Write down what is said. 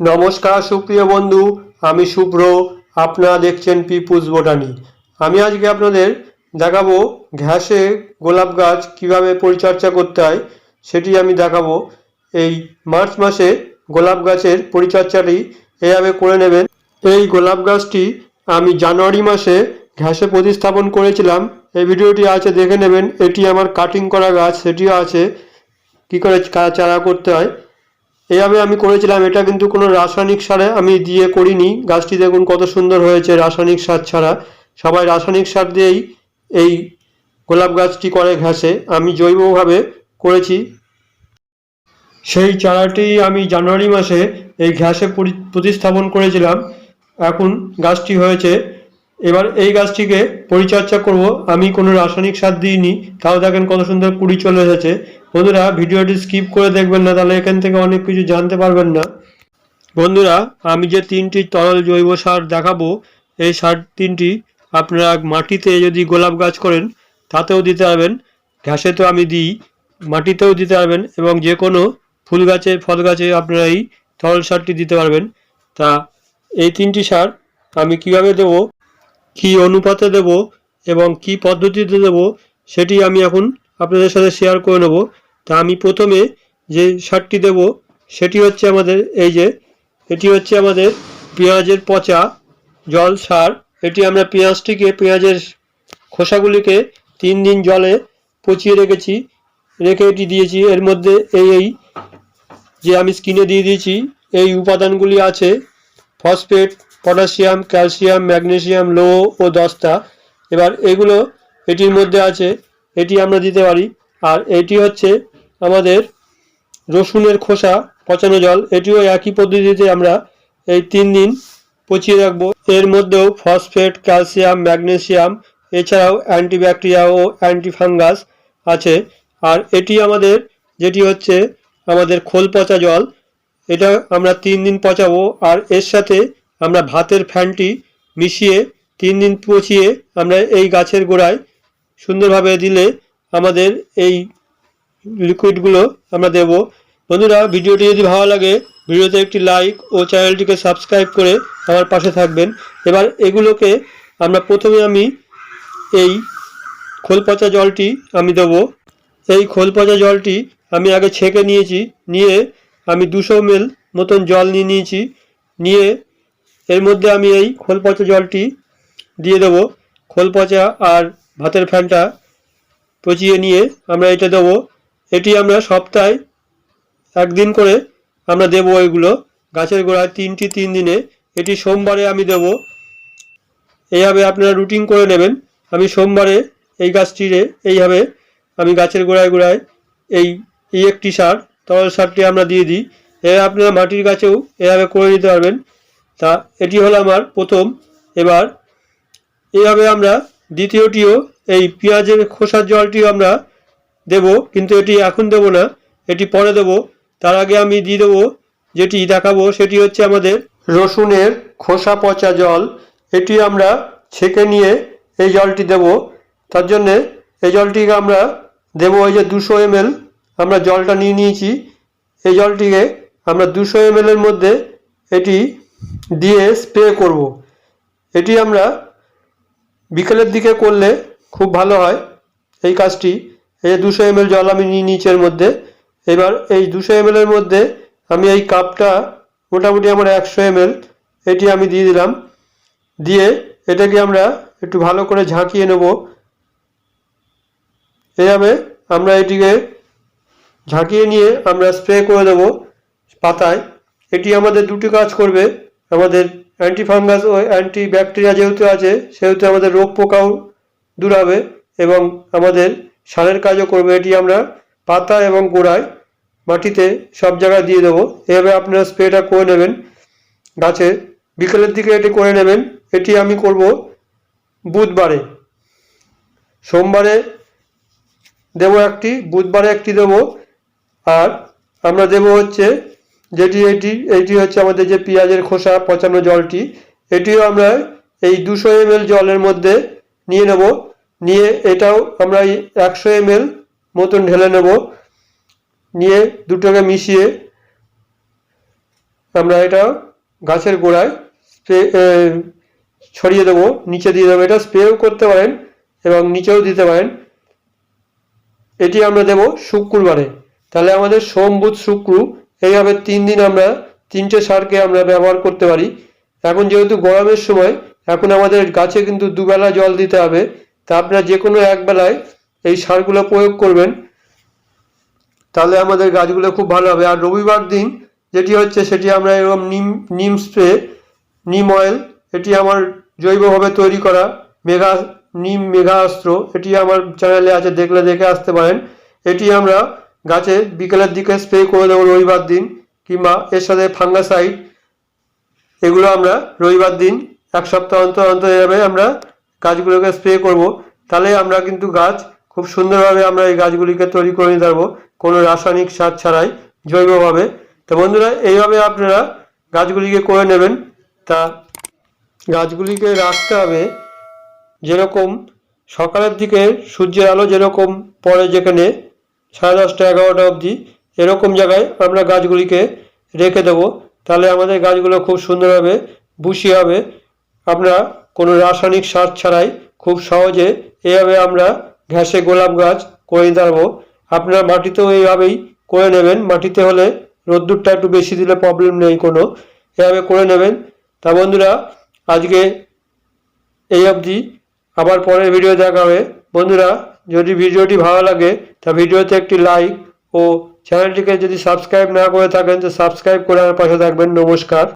নমস্কার, সুপ্রিয় বন্ধু, আমি শুভ্র, আপনারা দেখছেন পিপুস বোটানি। আমি আজকে আপনাদের দেখাবো ঘ্যাসে গোলাপ গাছ কীভাবে পরিচর্যা করতে হয়, সেটি আমি দেখাবো। এই মার্চ মাসে গোলাপ গাছের পরিচর্যাটি এভাবে করে নেবেন। এই গোলাপ গাছটি আমি জানুয়ারি মাসে ঘ্যাসে প্রতিস্থাপন করেছিলাম। এই ভিডিওটি আছে, দেখে নেবেন। এটি আমার কাটিং করা গাছ, সেটিও আছে। কী করে চারা করতে হয় এইভাবে আমি করেছিলাম, এটা কিন্তু কোনো রাসায়নিক সারে আমি দিয়ে করিনি। গাছটি দেখুন কত সুন্দর হয়েছে, রাসায়নিক সার ছাড়া। সবাই রাসায়নিক সার দিয়েই এই গোলাপ গাছটি করে ঘাসে। আমি জৈবভাবে করেছি। সেই চারাটি আমি জানুয়ারি মাসে এই ঘাসে প্রতিস্থাপন করেছিলাম। এখন গাছটি হয়েছে। এবার এই গাছটিকে পরিচর্যা করব। আমি কোনো রাসায়নিক সার দিইনি। তাও দেখেন কত সুন্দর কুড়ি চলে এসেছে। বন্ধুরা, ভিডিওটি স্কিপ করে দেখবেন না, তাহলে এখান থেকে অনেক কিছু জানতে পারবেন না। বন্ধুরা, আমি যে তিনটি তরল জৈব সার দেখাবো, এই সার তিনটি আপনারা মাটিতে যদি গোলাপ গাছ করেন, তাতেও দিতে পারবেন। ঘাসে তো আমি দিই, মাটিতেও দিতে পারবেন এবং যে কোনো ফুল গাছে, ফল গাছে আপনারা এই তরল সারটি দিতে পারবেন। তা এই তিনটি সার আমি কীভাবে দেব, কি অনুপাতে দেব এবং কি পদ্ধতিতে দেব, সেটি আমি এখন আপনাদের সাথে শেয়ার করে নেব। তা আমি প্রথমে যে সারটি দেব, সেটি হচ্ছে আমাদের, এই যে, এটি হচ্ছে আমাদের পেঁয়াজের পচা জল সার। এটি আমরা পেঁয়াজটিকে, পেঁয়াজের খোসাগুলিকে তিন দিন জলে পচিয়ে রেখেছি, রেখে এটি দিয়েছি। এর মধ্যে এই এই যে আমি স্কিনে দিয়ে দিয়েছি, এই উপাদানগুলি আছে, ফসফেট, পটাশিয়াম, ক্যালসিয়াম, ম্যাগনেসিয়াম লো ও দস্তা। এবার এগুলো, এটির মধ্যে আছে, এটি আমরা দিতে পারি। আর এটি হচ্ছে আমাদের রসুনের খোসা, পচানো জল, এটিও একই পদ্ধতিতে আমরা এই তিন দিন পচিয়ে রাখব। এর মধ্যেও ফসফেট, ক্যালসিয়াম, ম্যাগনেসিয়াম, এছাড়াও অ্যান্টিব্যাকটেরিয়া ও অ্যান্টিফাঙ্গাস আছে। আর এটি আমাদের, যেটি হচ্ছে আমাদের খোল পচা জল, এটা আমরা তিন দিন পচাবো। আর এর সাথে আমরা ভাতের ফ্যানটি মিশিয়ে তিন দিন পচিয়ে আমরা এই গাছের গোড়ায় সুন্দরভাবে দিলে আমাদের এই লিকুইডগুলো আমরা দেব। বন্ধুরা, ভিডিওটি যদি ভালো লাগে, ভিডিওতে একটি লাইক ও চ্যানেলটিকে সাবস্ক্রাইব করে আমার পাশে থাকবেন। এবার এগুলোকে আমরা প্রথমে আমি এই খোল পচা জলটি আমি দেবো। এই খোল পচা জলটি আমি আগে ছেঁকে নিয়েছি, নিয়ে আমি দুশো এল মতন জল নিয়ে নিয়েছি, নিয়ে এর মধ্যে আমি এই খোল পচা জলটি দিয়ে দেবো। খোল পচা আর ভাতের ফ্যানটা পচিয়ে নিয়ে আমরা এটা দেবো। এটি আমরা সপ্তাহে একদিন করে আমরা দেবো এগুলো। গাছের গোড়ায় তিনটি তিন দিনে। এটি সোমবারে আমি দেব। এইভাবে আপনারা রুটিন করে নেবেন। আমি সোমবারে এই গাছটিরে এইভাবে আমি গাছের গোড়ায় গোড়ায় এই এই একটি সার, তরল সারটি আমরা দিয়ে দিই। এভাবে আপনারা মাটির গাছেও এভাবে করে নিতে পারবেন। তা এটি হলো আমার প্রথম। এবার এইভাবে আমরা দ্বিতীয়টিও এই পেঁয়াজের খোসার জলটিও আমরা দেব, কিন্তু এটি এখন দেব না, এটি পরে দেব। তার আগে আমি দিয়ে দেবো, যেটি দেখাবো, সেটি হচ্ছে আমাদের রসুনের খোসা পচা জল। এটি আমরা ছেঁকে নিয়ে এই জলটি দেব। তার জন্যে এই জলটিকে আমরা দেবো ওই যে দুশো এমএল আমরা জলটা নিয়ে নিয়েছি। এই জলটিকে আমরা দুশো এমএলের মধ্যে এটি দিয়ে স্প্রে করব। এটি আমরা বিকেলের দিকে করলে খুব ভালো হয় এই কাজটি। এই দুশো এমএল জল আমি নিয়ে নিচের মধ্যে। এবার এই দুশো এমএলের মধ্যে আমি এই কাপটা মোটামুটি আমার একশো এমএল এটি আমি দিয়ে দিলাম। দিয়ে এটাকে আমরা একটু ভালো করে ঝাঁকিয়ে নেব। এইভাবে আমরা এটিকে ঝাঁকিয়ে নিয়ে আমরা স্প্রে করে দেবো পাতায়। এটি আমাদের দুটি কাজ করবে। আমাদের অ্যান্টিফাঙ্গাস ও অ্যান্টি ব্যাকটেরিয়া যেহেতু আছে, সেহেতু আমাদের রোগ পোকাও দূর হবে এবং আমাদের সারের কাজও করবে, এটি আমরা পাতা এবং গোড়ায় মাটিতে সব জায়গায় দিয়ে দেবো। এভাবে আপনারা স্প্রেটা করে নেবেন, গাছে। বিকেলের দিকে এটি করে নেবেন, এটি আমি করব বুধবারে। সোমবারে দেব একটি, বুধবারে একটি দেবো। আর আমরা দেবো হচ্ছে যেটি এটি এটি হচ্ছে আমাদের যে পেঁয়াজের খোসা, পচানো জলটি, এটিও আমরা এই দুশো এমএল জলের মধ্যে নিয়ে নেব। নিয়ে এটাও আমরা একশো এমএল মতন ঢেলে নেব। নিয়ে দুটোকে মিশিয়ে আমরা এটা গাছের গোড়ায় স্প্রে ছড়িয়ে দেবো। নিচে দিয়ে দেবো। এটা স্প্রেও করতে পারেন এবং নিচেও দিতে পারেন। এটি আমরা দেব শুক্রবারে তাহলে আমাদের সোম, বুধ, শুক্র, এইভাবে তিন দিন আমরা তিনটে সারকে আমরা ব্যবহার করতে পারি। এখন যেহেতু গরমের সময়, এখন আমাদের গাছে কিন্তু দুবেলা জল দিতে হবে। তা আপনারা যে কোনো এক বেলায় এই সারগুলো প্রয়োগ করবেন, তাহলে আমাদের গাছগুলো খুব ভালো হবে। আর রবিবার দিন যেটি হচ্ছে সেটি আমরা এরকম নিম নিম স্প্রে নিম অয়েল এটি আমার জৈবভাবে তৈরি করা মেঘা, নিম মেঘা অস্ত্র, এটি আমার চ্যানেলে আছে, দেখলে দেখে আসতে পারেন। এটি আমরা গাছে বিকেলের দিকে স্প্রে করে দেবো রবিবার দিন, কিংবা এর সাথে ফাঙ্গাসাইড এগুলো আমরা রবিবার দিন এক সপ্তাহ অন্তর অন্তর এভাবে আমরা গাছগুলোকে স্প্রে করব। তাহলে আমরা কিন্তু গাছ খুব সুন্দরভাবে আমরা এই গাছগুলিকে তৈরি করে নিতে পারব, কোনো রাসায়নিক সার ছাড়াই, জৈবভাবে। তো বন্ধুরা, এইভাবে আপনারা গাছগুলিকে করে নেবেন। তা গাছগুলিকে রাখতে হবে যেরকম সকালের দিকে সূর্যের আলো যেরকম পড়ে যেখানে, সাড়ে দশটা, এগারোটা অবধি, এরকম জায়গায় আমরা গাছগুলিকে রেখে দেবো। তাহলে আমাদের গাছগুলো খুব সুন্দরভাবে বুশি হবে। আমরা কোনো রাসায়নিক সার ছাড়াই খুব সহজে এভাবে আমরা ঘ্যাসে গোলাপ গাছ করে নিতে পারব। আপনারা মাটিতেও এইভাবেই করে নেবেন। মাটিতে হলে রোদ্দুরটা একটু বেশি দিলে প্রবলেম নেই কোনো। এভাবে করে নেবেন। তা বন্ধুরা, আজকে এই অবধি। আবার পরের ভিডিও দেখা হবে। বন্ধুরা, যদি ভিডিওটি ভালো লাগে, তা ভিডিওতে একটি লাইক ও চ্যানেলটিকে যদি সাবস্ক্রাইব না করে থাকেন, তো সাবস্ক্রাইব করে আমার পাশে থাকবেন। নমস্কার।